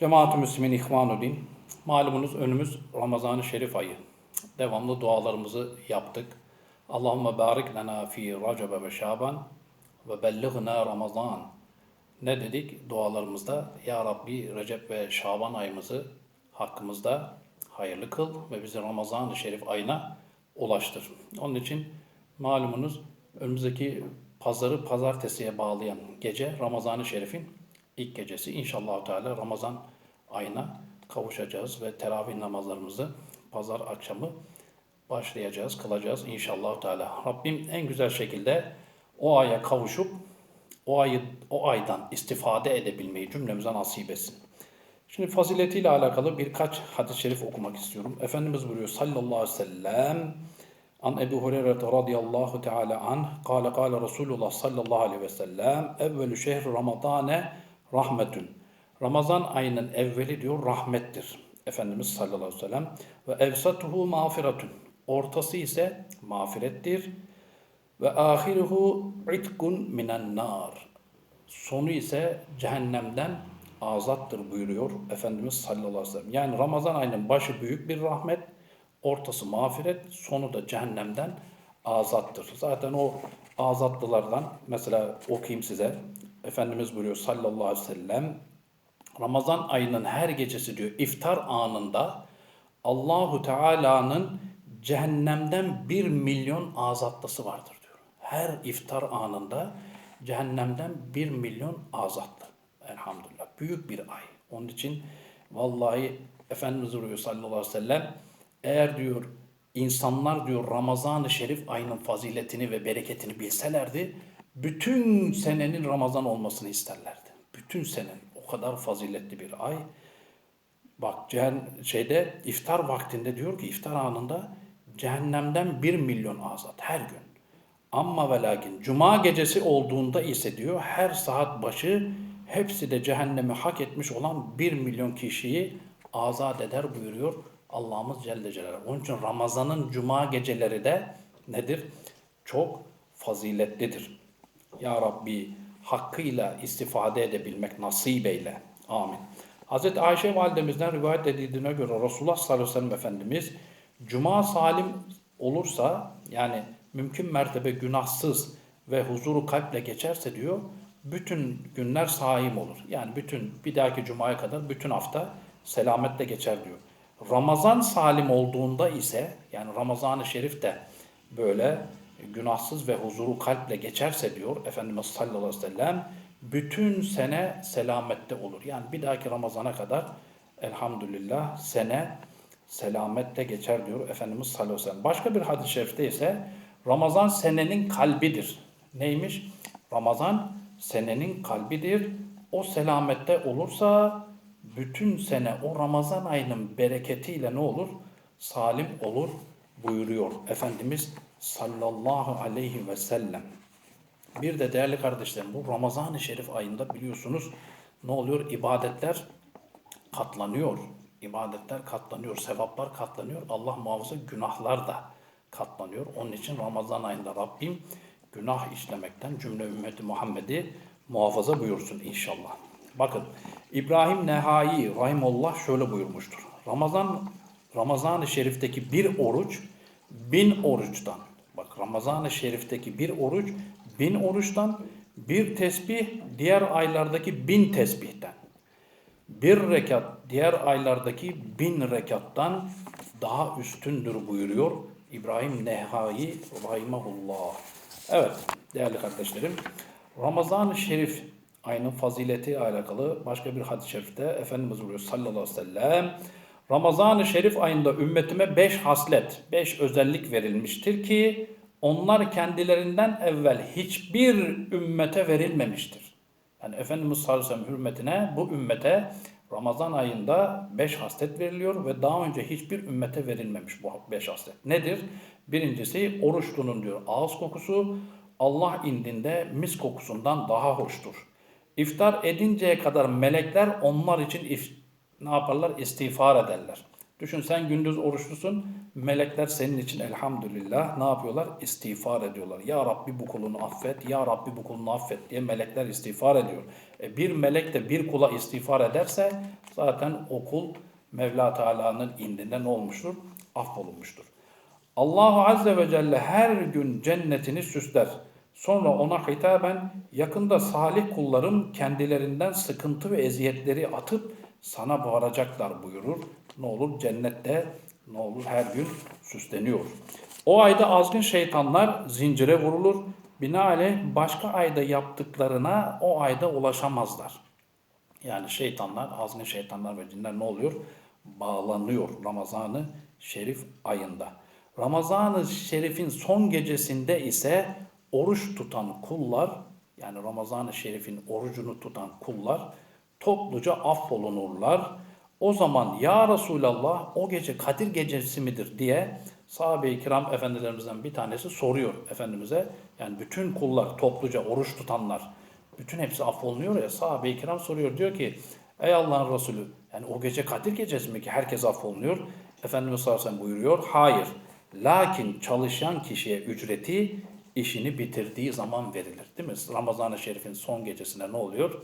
Cemaat-ı Müslümin İhvan-ı Din, malumunuz önümüz Ramazan-ı Şerif ayı. Devamlı dualarımızı yaptık. Allahümme barik lena fi Recebe ve Şaban ve bellighna Ramazan. Ne dedik dualarımızda? Ya Rabbi Recep ve Şaban ayımızı hakkımızda hayırlı kıl ve bizi Ramazan-ı Şerif ayına ulaştır. Onun için malumunuz önümüzdeki pazarı pazartesiye bağlayan gece Ramazan-ı Şerif'in ilk gecesi. İnşallah Teala Ramazan ayına kavuşacağız ve teravih namazlarımızı pazar akşamı başlayacağız, kılacağız inşallah Teala. Rabbim en güzel şekilde o aya kavuşup o ayı o aydan istifade edebilmeyi cümlemize nasip etsin. Şimdi faziletiyle alakalı birkaç hadis-i şerif okumak istiyorum. Efendimiz buyuruyor sallallahu aleyhi ve sellem An Ebu Hureyre radıyallahu teala an kâle kâle Resulullah sallallahu aleyhi ve sellem evvelü şehri ramadane rahmetün. Ramazan ayının evveli diyor rahmettir. Efendimiz sallallahu aleyhi ve sellem ve evsatuhu mağfiretün. Ortası ise mağfirettir. Ve ahiruhu itkun minen nar. Sonu ise cehennemden azattır buyuruyor Efendimiz sallallahu aleyhi ve sellem. Yani Ramazan ayının başı büyük bir rahmet, ortası mağfiret, sonu da cehennemden azattır. Zaten o azatlılardan mesela okuyayım size. Efendimiz buyuruyor sallallahu aleyhi ve sellem Ramazan ayının her gecesi diyor iftar anında Allahu Teala'nın cehennemden bir milyon azatlısı vardır diyor. Her iftar anında cehennemden bir milyon azatlı. Elhamdülillah. Büyük bir ay. Onun için vallahi Efendimiz buyuruyor sallallahu aleyhi ve sellem eğer diyor insanlar diyor Ramazan-ı Şerif ayının faziletini ve bereketini bilselerdi bütün senenin Ramazan olmasını isterlerdi. Bütün senenin o kadar faziletli bir ay. Bak şeyde iftar vaktinde diyor ki iftar anında cehennemden bir milyon azat her gün. Ama ve lakin cuma gecesi olduğunda ise diyor her saat başı hepsi de cehennemi hak etmiş olan bir milyon kişiyi azat eder buyuruyor Allah'ımız Celle Celaluhu. Onun için Ramazan'ın cuma geceleri de nedir? Çok faziletlidir. Ya Rabbi hakkıyla istifade edebilmek nasip eyle. Amin. Hz. Ayşe validemizden rivayet edildiğine göre Resulullah sallallahu aleyhi ve sellem Efendimiz Cuma salim olursa yani mümkün mertebe günahsız ve huzuru kalple geçerse diyor bütün günler saim olur. Yani bütün bir dahaki cumaya kadar bütün hafta selametle geçer diyor. Ramazan salim olduğunda ise yani Ramazan-ı Şerif de böyle günahsız ve huzuru kalple geçerse diyor Efendimiz sallallahu aleyhi ve sellem bütün sene selamette olur. Yani bir dahaki Ramazan'a kadar elhamdülillah sene selamette geçer diyor Efendimiz sallallahu aleyhi ve sellem. Başka bir hadis-i şerifte ise Ramazan senenin kalbidir. Neymiş? Ramazan senenin kalbidir. O selamette olursa bütün sene o Ramazan ayının bereketiyle ne olur? Salim olur buyuruyor Efendimiz sallallahu aleyhi ve sellem. Bir de değerli kardeşlerim bu Ramazan-ı Şerif ayında biliyorsunuz ne oluyor? İbadetler katlanıyor. İbadetler katlanıyor, sevaplar katlanıyor. Allah muhafaza günahlar da katlanıyor. Onun için Ramazan ayında Rabbim günah işlemekten cümle ümmeti Muhammed'i muhafaza buyursun inşallah. Bakın İbrahim Nehai Rahimullah şöyle buyurmuştur. Ramazan Ramazan-ı Şerif'teki bir oruç bin oruçtan. Ramazan-ı Şerif'teki bir oruç bin oruçtan, bir tesbih diğer aylardaki bin tesbihten. Bir rekat diğer aylardaki bin rekattan daha üstündür buyuruyor İbrahim Nehai Rahimahullah. Evet değerli kardeşlerim Ramazan-ı Şerif ayının fazileti alakalı başka bir hadis-i şerifte Efendimiz buyuruyor sallallahu aleyhi ve sellem Ramazan-ı Şerif ayında ümmetime beş haslet, beş özellik verilmiştir ki onlar kendilerinden evvel hiçbir ümmete verilmemiştir. Yani Efendimiz sallallahu aleyhi ve sellem hürmetine bu ümmete Ramazan ayında beş haslet veriliyor ve daha önce hiçbir ümmete verilmemiş bu beş haslet. Nedir? Birincisi oruçlunun diyor ağız kokusu Allah indinde mis kokusundan daha hoştur. İftar edinceye kadar melekler onlar için if, ne yaparlar? İstiğfar ederler. Düşün sen gündüz oruçlusun, melekler senin için elhamdülillah ne yapıyorlar? İstiğfar ediyorlar. Ya Rabbi bu kulunu affet, Ya Rabbi bu kulunu affet diye melekler istiğfar ediyor. E bir melek de bir kula istiğfar ederse zaten okul Mevla Teala'nın indinde ne olmuştur? Affolunmuştur. Allahu Azze ve Celle her gün cennetini süsler. Sonra ona hitaben yakında salih kullarım kendilerinden sıkıntı ve eziyetleri atıp sana bağıracaklar buyurur. Ne olur cennette ne olur her gün süsleniyor. O ayda azgın şeytanlar zincire vurulur. Binaenaleyh başka ayda yaptıklarına o ayda ulaşamazlar. Yani şeytanlar, azgın şeytanlar ve cinler ne oluyor? Bağlanıyor Ramazan-ı Şerif ayında. Ramazan-ı Şerif'in son gecesinde ise oruç tutan kullar, yani Ramazan-ı Şerif'in orucunu tutan kullar topluca affolunurlar. O zaman ya Resulallah o gece Kadir gecesi midir diye sahabe-i kiram efendilerimizden bir tanesi soruyor Efendimiz'e. Yani bütün kullar topluca oruç tutanlar bütün hepsi affolunuyor ya sahabe-i kiram soruyor diyor ki ey Allah'ın Resulü yani o gece Kadir gecesi mi ki herkes affolunuyor? Efendimiz sallallahu aleyhi buyuruyor hayır lakin çalışan kişiye ücreti işini bitirdiği zaman verilir. Değil mi? Ramazan-ı Şerif'in son gecesinde ne oluyor?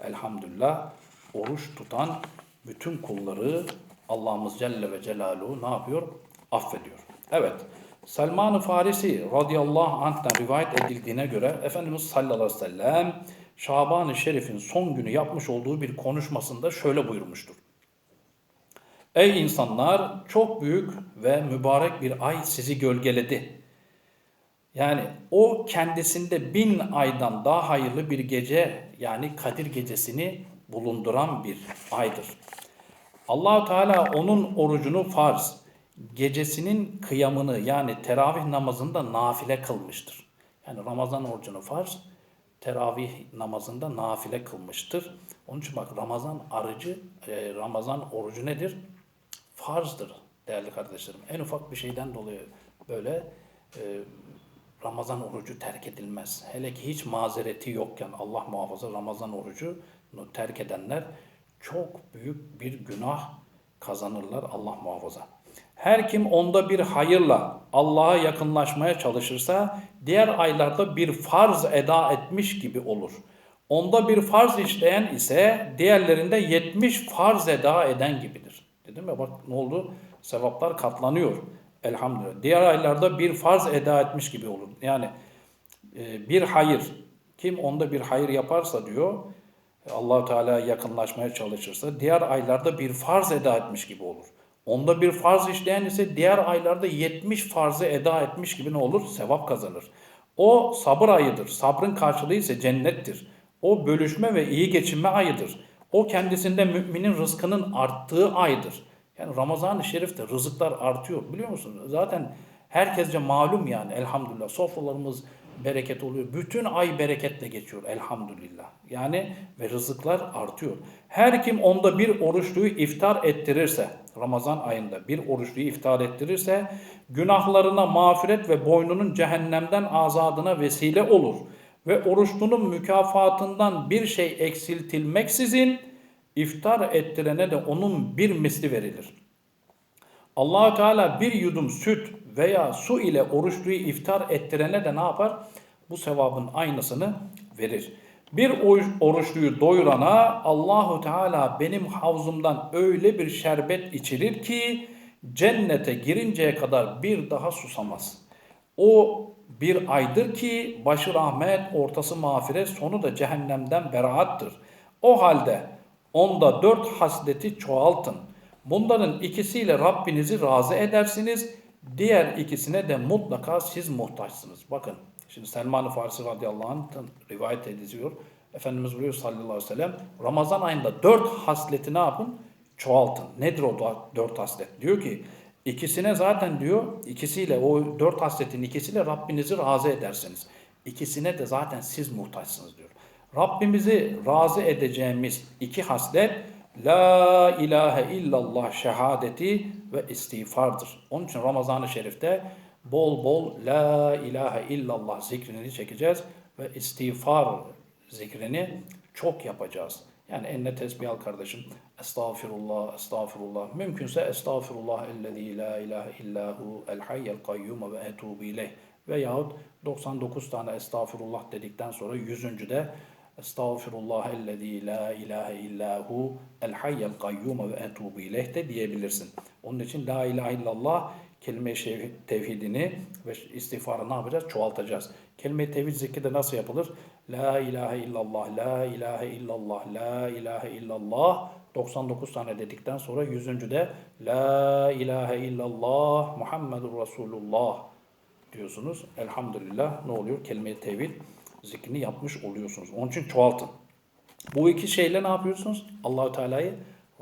Elhamdülillah oruç tutan bütün kulları Allah'ımız Celle ve Celaluhu ne yapıyor? Affediyor. Evet. Selman-ı Farisi radıyallahu anh'tan rivayet edildiğine göre Efendimiz sallallahu aleyhi ve sellem Şaban-ı Şerif'in son günü yapmış olduğu bir konuşmasında şöyle buyurmuştur. Ey insanlar çok büyük ve mübarek bir ay sizi gölgeledi. Yani o kendisinde bin aydan daha hayırlı bir gece yani Kadir gecesini bulunduran bir aydır. Allahu Teala onun orucunu farz, gecesinin kıyamını yani teravih namazında nafile kılmıştır. Yani Ramazan orucunu farz, teravih namazında nafile kılmıştır. Onun için bak Ramazan arıcı, e, Ramazan orucu nedir? Farzdır değerli kardeşlerim. En ufak bir şeyden dolayı böyle e, Ramazan orucu terk edilmez. Hele ki hiç mazereti yokken Allah muhafaza Ramazan orucunu terk edenler çok büyük bir günah kazanırlar Allah muhafaza. Her kim onda bir hayırla Allah'a yakınlaşmaya çalışırsa diğer aylarda bir farz eda etmiş gibi olur. Onda bir farz işleyen ise diğerlerinde 70 farz eda eden gibidir. Dedim ya bak ne oldu? Sevaplar katlanıyor. Elhamdülillah. Diğer aylarda bir farz eda etmiş gibi olur. Yani e, bir hayır. Kim onda bir hayır yaparsa diyor allah Teala'ya yakınlaşmaya çalışırsa diğer aylarda bir farz eda etmiş gibi olur. Onda bir farz işleyen ise diğer aylarda 70 farzı eda etmiş gibi ne olur? Sevap kazanır. O sabır ayıdır. Sabrın karşılığı ise cennettir. O bölüşme ve iyi geçinme ayıdır. O kendisinde müminin rızkının arttığı aydır. Yani Ramazan-ı Şerif'te rızıklar artıyor biliyor musunuz? Zaten herkesce malum yani elhamdülillah sofralarımız bereket oluyor. Bütün ay bereketle geçiyor elhamdülillah. Yani ve rızıklar artıyor. Her kim onda bir oruçluyu iftar ettirirse, Ramazan ayında bir oruçluyu iftar ettirirse günahlarına mağfiret ve boynunun cehennemden azadına vesile olur. Ve oruçlunun mükafatından bir şey eksiltilmeksizin iftar ettirene de onun bir misli verilir. allah Teala bir yudum süt veya su ile oruçluyu iftar ettirene de ne yapar? Bu sevabın aynısını verir. Bir oruçluyu doyurana Allahu Teala benim havzumdan öyle bir şerbet içirir ki cennete girinceye kadar bir daha susamaz. O bir aydır ki başı rahmet, ortası mağfiret, sonu da cehennemden beraattır. O halde onda dört hasleti çoğaltın. Bunların ikisiyle Rabbinizi razı edersiniz. Diğer ikisine de mutlaka siz muhtaçsınız. Bakın şimdi Selman-ı Farisi radıyallahu anh'tan rivayet ediliyor. Efendimiz buyuruyor sallallahu aleyhi ve sellem Ramazan ayında dört hasleti ne yapın? Çoğaltın. Nedir o dört haslet? Diyor ki ikisine zaten diyor ikisiyle o dört hasletin ikisiyle Rabbinizi razı edersiniz. İkisine de zaten siz muhtaçsınız diyor. Rabbimizi razı edeceğimiz iki haslet La ilahe illallah şehadeti ve istiğfardır. Onun için Ramazan-ı Şerif'te bol bol La ilahe illallah zikrini çekeceğiz ve istiğfar zikrini çok yapacağız. Yani eline tesbih al kardeşim. Estağfirullah, estağfirullah. Mümkünse estağfirullah ellezî la ilahe illahu el hayyel kayyum ve etubu ileyh. Veyahut 99 tane estağfirullah dedikten sonra 100. de Estağfirullah ellezî la ilahe illahu el hayyel kayyum ve etubu ileyh de diyebilirsin. Onun için la ilahe illallah kelime-i tevhidini ve istiğfarı ne yapacağız? Çoğaltacağız. Kelime-i tevhid zikri nasıl yapılır? La ilahe illallah, la ilahe illallah, la ilahe illallah 99 tane dedikten sonra 100. de La ilahe illallah Muhammedur Resulullah diyorsunuz. Elhamdülillah ne oluyor? Kelime-i tevhid zikrini yapmış oluyorsunuz. Onun için çoğaltın. Bu iki şeyle ne yapıyorsunuz? Allahü Teala'yı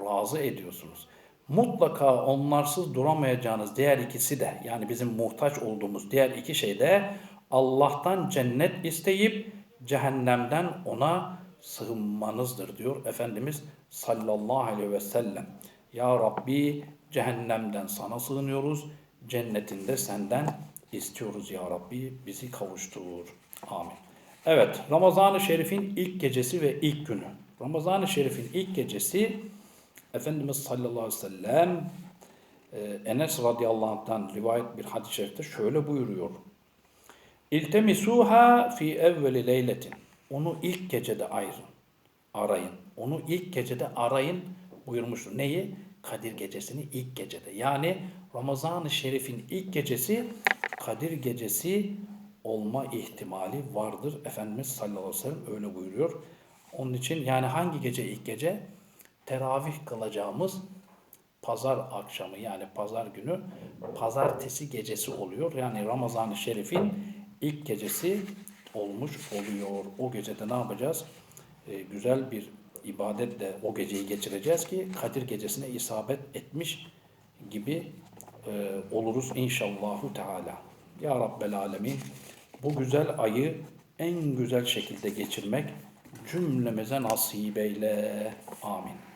razı ediyorsunuz. Mutlaka onlarsız duramayacağınız diğer ikisi de yani bizim muhtaç olduğumuz diğer iki şey de Allah'tan cennet isteyip cehennemden ona sığınmanızdır diyor Efendimiz sallallahu aleyhi ve sellem. Ya Rabbi cehennemden sana sığınıyoruz, cennetinde senden istiyoruz ya Rabbi bizi kavuştur. Amin. Evet Ramazan-ı Şerif'in ilk gecesi ve ilk günü. Ramazan-ı Şerif'in ilk gecesi Efendimiz sallallahu aleyhi ve sellem e, Enes radıyallahu anh'tan rivayet bir hadis-i şerifte şöyle buyuruyor. İltemisuha fi evveli leyletin. Onu ilk gecede ayırın. Arayın. Onu ilk gecede arayın buyurmuştur. Neyi? Kadir gecesini ilk gecede. Yani Ramazan-ı Şerif'in ilk gecesi Kadir gecesi olma ihtimali vardır. Efendimiz sallallahu aleyhi ve sellem öyle buyuruyor. Onun için yani hangi gece ilk gece? Teravih kılacağımız pazar akşamı yani pazar günü pazartesi gecesi oluyor. Yani Ramazan-ı Şerif'in ilk gecesi olmuş oluyor. O gecede ne yapacağız? Ee, güzel bir ibadetle o geceyi geçireceğiz ki Kadir gecesine isabet etmiş gibi e, oluruz inşallahu teala. Ya Rabbel Alemin bu güzel ayı en güzel şekilde geçirmek cümlemize nasip eyle. Amin.